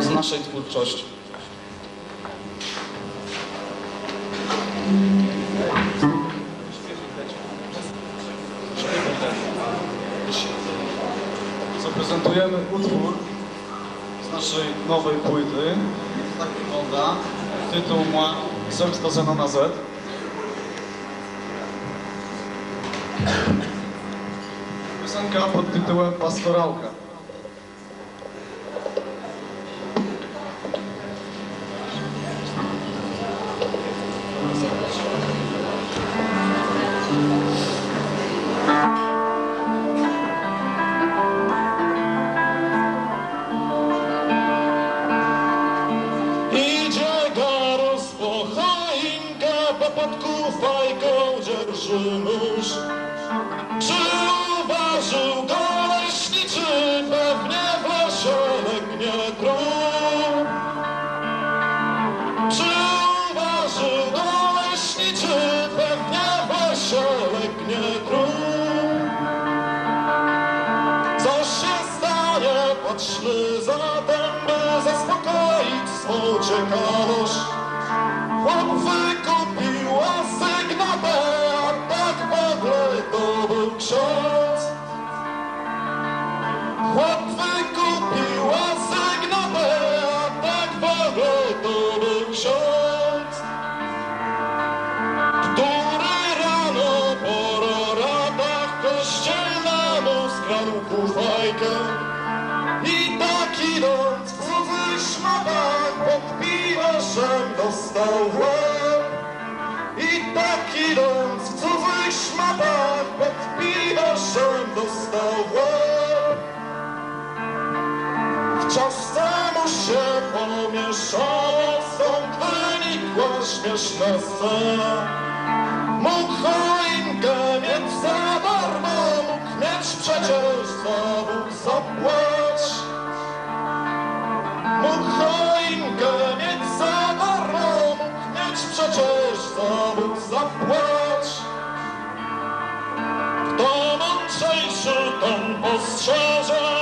z naszej twórczości. Zaprezentujemy utwór z naszej nowej płyty. Tak wygląda. Tytuł ma Zemsta Zena na Z. Piosenka pod tytułem Pastorałka. Się pomieszało, stąd wynikła śmieszna scena. Mógł choinkę mieć za darmo, mógł mieć przecież Bóg zapłać. Mógł choinkę mieć za darmo, mógł mieć przecież Bóg zapłać. Kto mądrzejszy, ten postrzeże,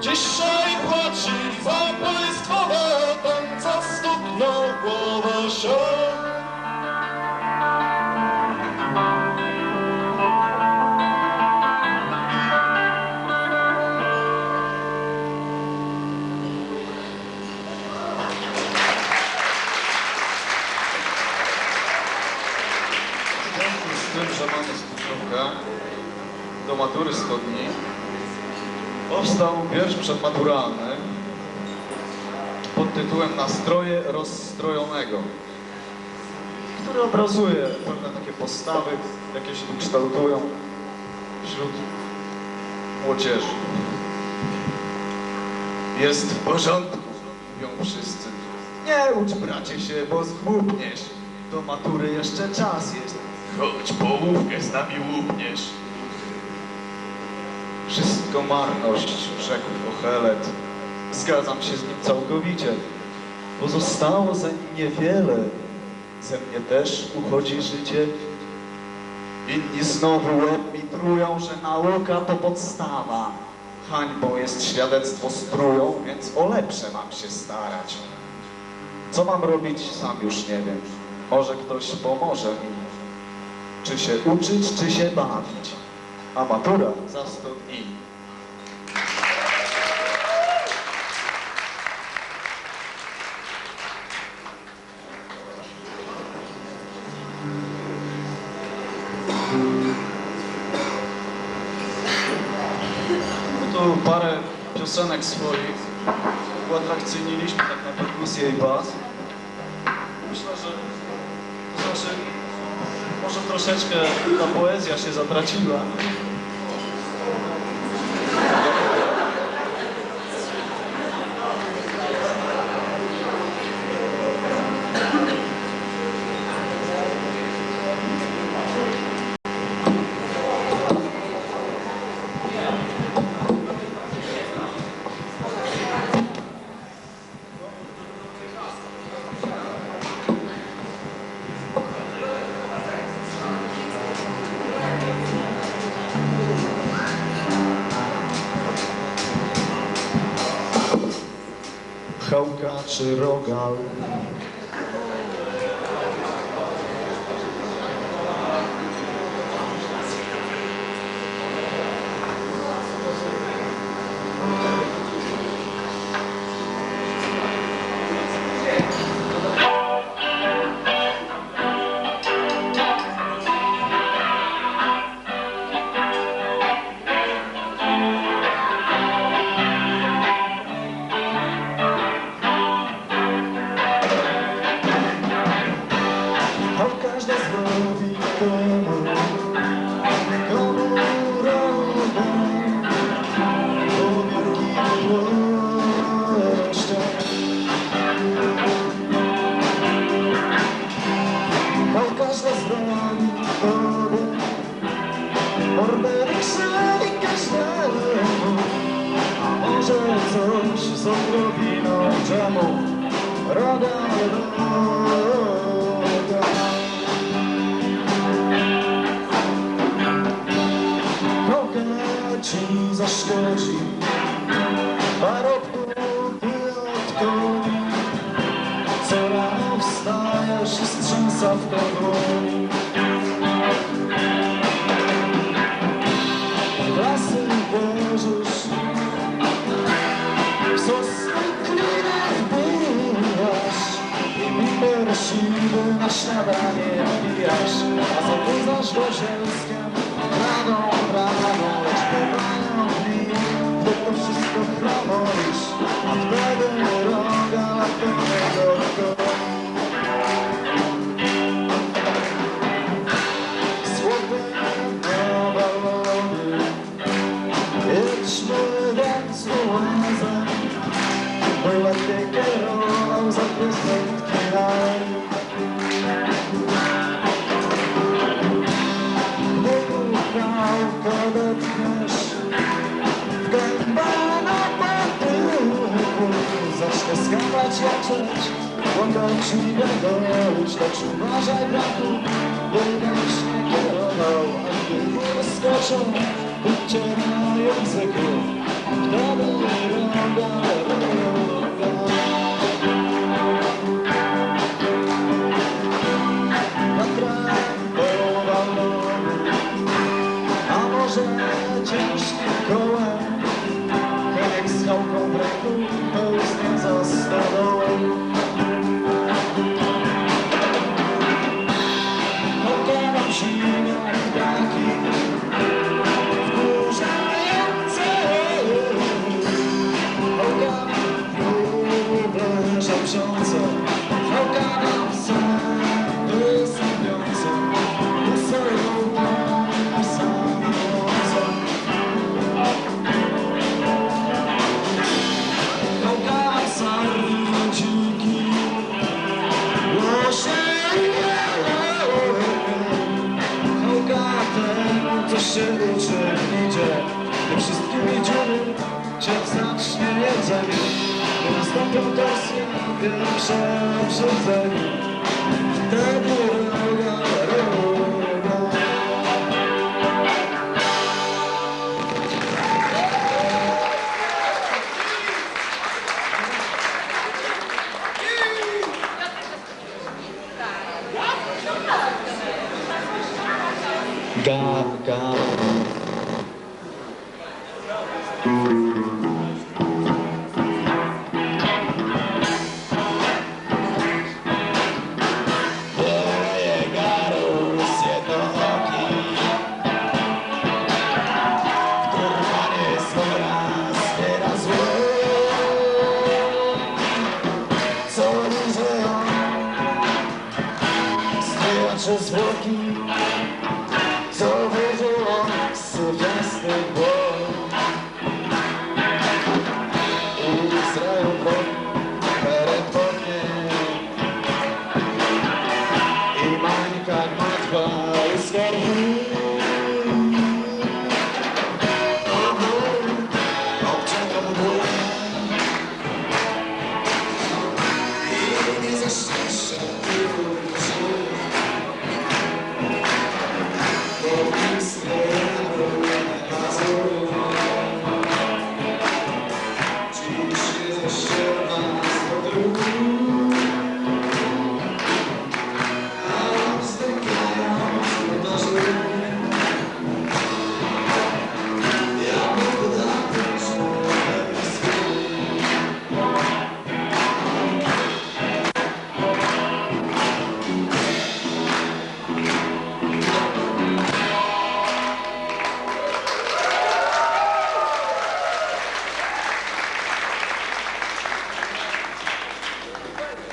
Dzisiaj płaci za państwowe co stuknął w głowę się. Z tym, że mamy styczówkę do matury 100 dni, powstał wiersz przedmaturalny pod tytułem Nastroje rozstrojonego, który obrazuje pewne takie postawy, jakie się tu kształtują wśród młodzieży. Jest w porządku, mówią wszyscy. Nie ucz bracie się, bo zgłupniesz. Do matury jeszcze czas jest. Chodź połówkę z nami łupniesz. Wszystko marność, rzekł Kochelet. Zgadzam się z nim całkowicie. Pozostało ze nim niewiele. Ze mnie też uchodzi życie. Inni znowu łeb mi trują, że nauka to podstawa. Hańbą jest świadectwo strują, więc o lepsze mam się starać. Co mam robić, sam już nie wiem. Może ktoś pomoże mi. Czy się uczyć, czy się bawić. A matura za 100 dni. No tu parę piosenek swoich uatrakcyjniliśmy tak na perkusję i bas. Myślę, że to znaczy może troszeczkę ta poezja się zatraciła. Rogal. Coś z odrobiną czemu, roga, roga. Mogę ci zaszkodzi. Parobku wyjątkowi Co rano wstajesz i strzęsa w kogoni siwy na śniadanie wbijasz A zabudzasz go zielskiem W gębę na patyku Zacznę skakać jak rzecz Łąkać mi golić Lecz uważaj braku Byś nie kierował A gdy wyskoczą Bycie na języku Wtedy roga, Stąpią do syna, gdy nam się Tak było noga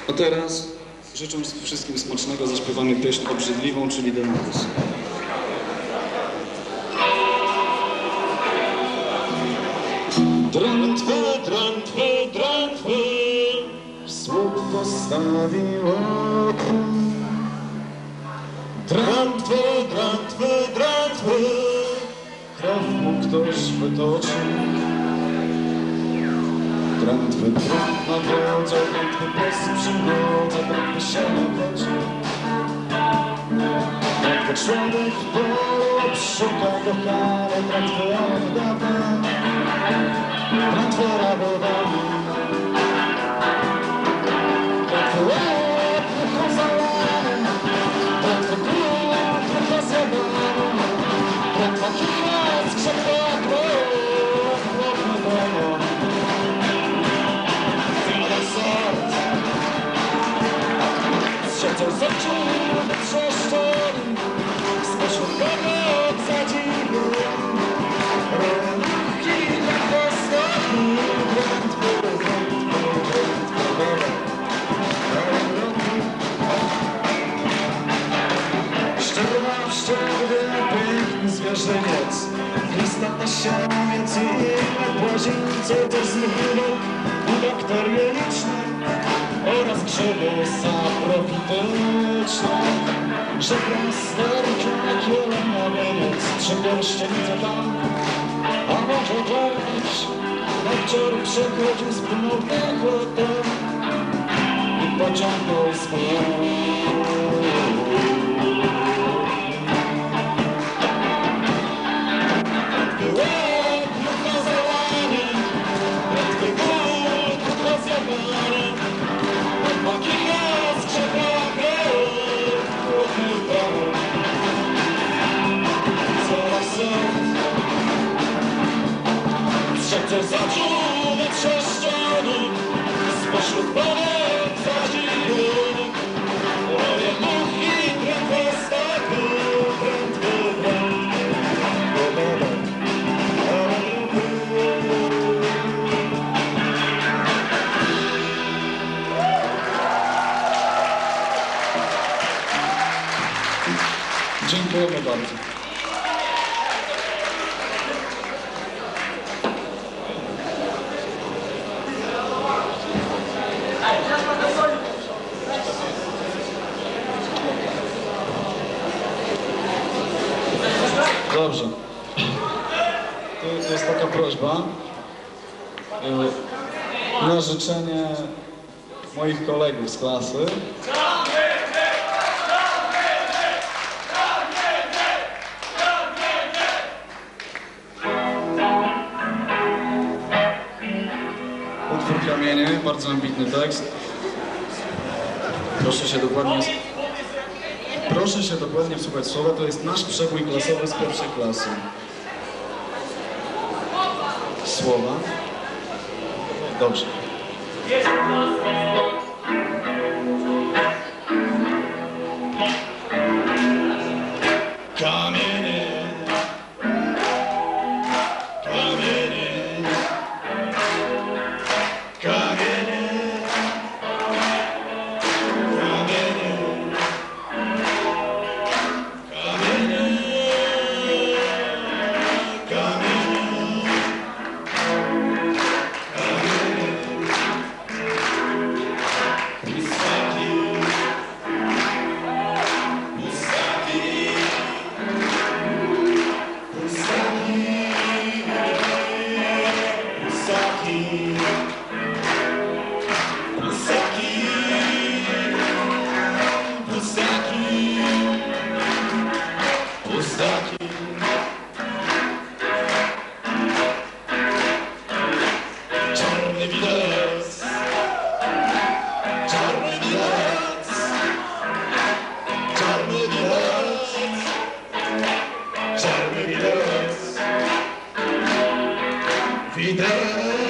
A teraz, życząc wszystkim smacznego, zaśpiewamy pieśń obrzydliwą, czyli Demokus. Drętwy, drętwy, drętwy, Słup postawił okno. drętwy, drętwy, drętwy. Krew mu ktoś wytoczył. grand with my girls are in the perception world above the shadow Jak to człowiek wolop szuka kochany prędko oddawna Prędko rabowany Prędko łeb, prędko zalany lista na siamiec i inne błazińce to zniknął bakterie liczne oraz grzyby saprofityczne. Że plasterki na kielem na wieniec, trzy pierścienice tam, a może cześć. Lekcior przychodził z ponownym hotem i pociągnął swój. Sanchez. Moich kolegów z klasy. Utwór Kamienie, bardzo ambitny tekst. Proszę się dokładnie... Proszę się dokładnie wsłuchać słowa, to jest nasz przebój klasowy z pierwszej klasy. Słowa. Dobrze. Kamienie Fidel.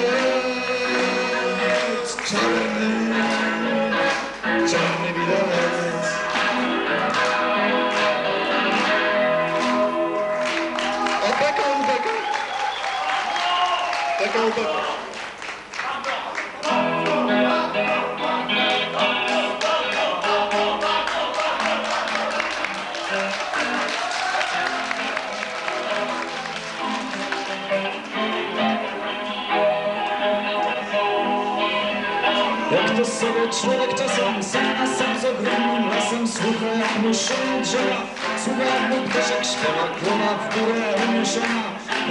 Muszą drzewa Słucha jak mu ptaszek śpiewa Głowa w górę uniesiona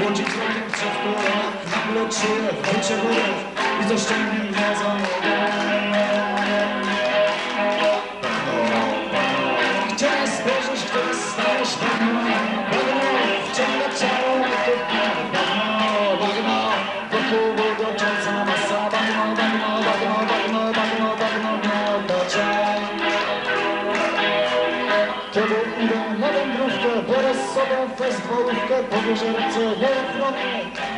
Łodzi krokiem drzewko Jak nagle czuje w wodę I to za nogę ręce nieochrony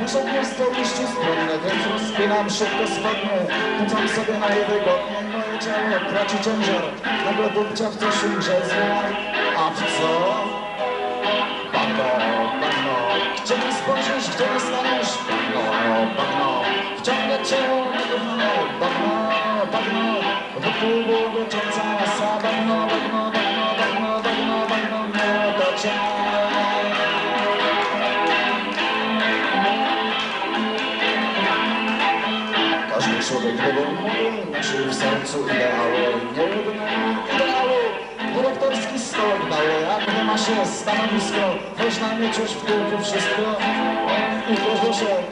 Muszę miasto liściu stronne Więc rozpinam szybko spodnie Pucam sobie na je wygodnie Moje ciało traci ciężar Nagle dupcia w coś umrze zwiar A w co? Się stanowisko. Można mieć już w tyłku wszystko. I wierzę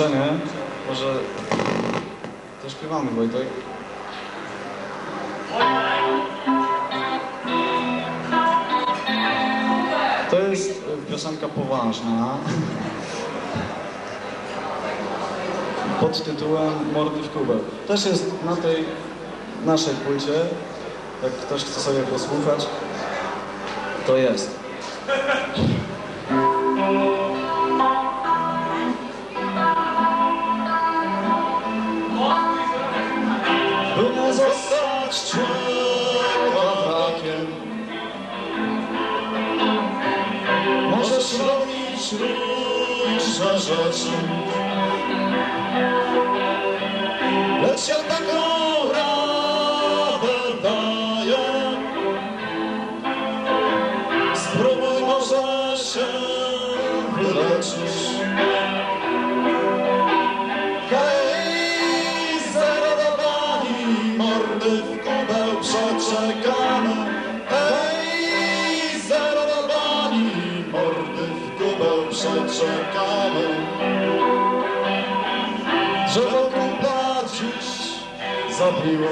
zakończenie, może zaśpiewamy Wojtek. To jest piosenka poważna pod tytułem Mordy w kubę. Też jest na tej naszej płycie, jak ktoś chce sobie posłuchać, to jest. Robić różne rzeczy Lecz ja zabiło.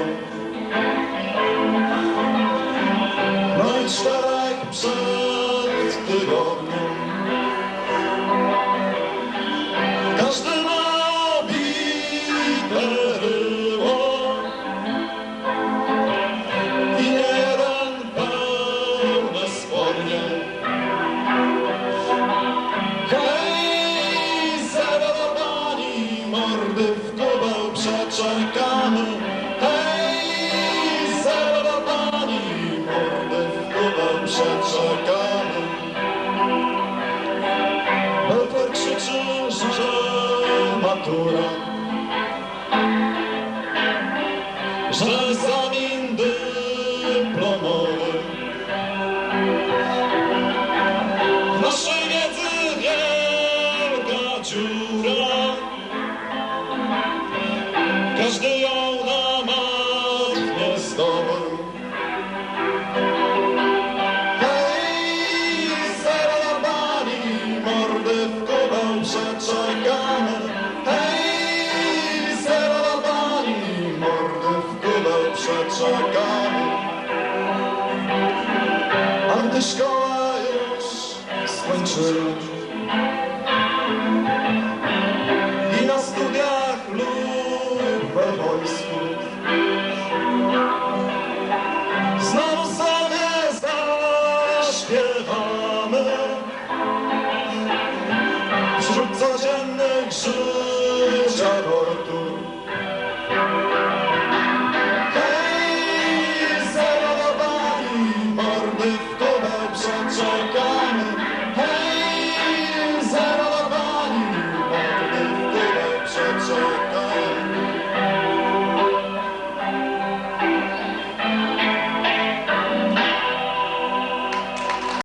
No i czterech przed tygodniem. Każdy Że egzamin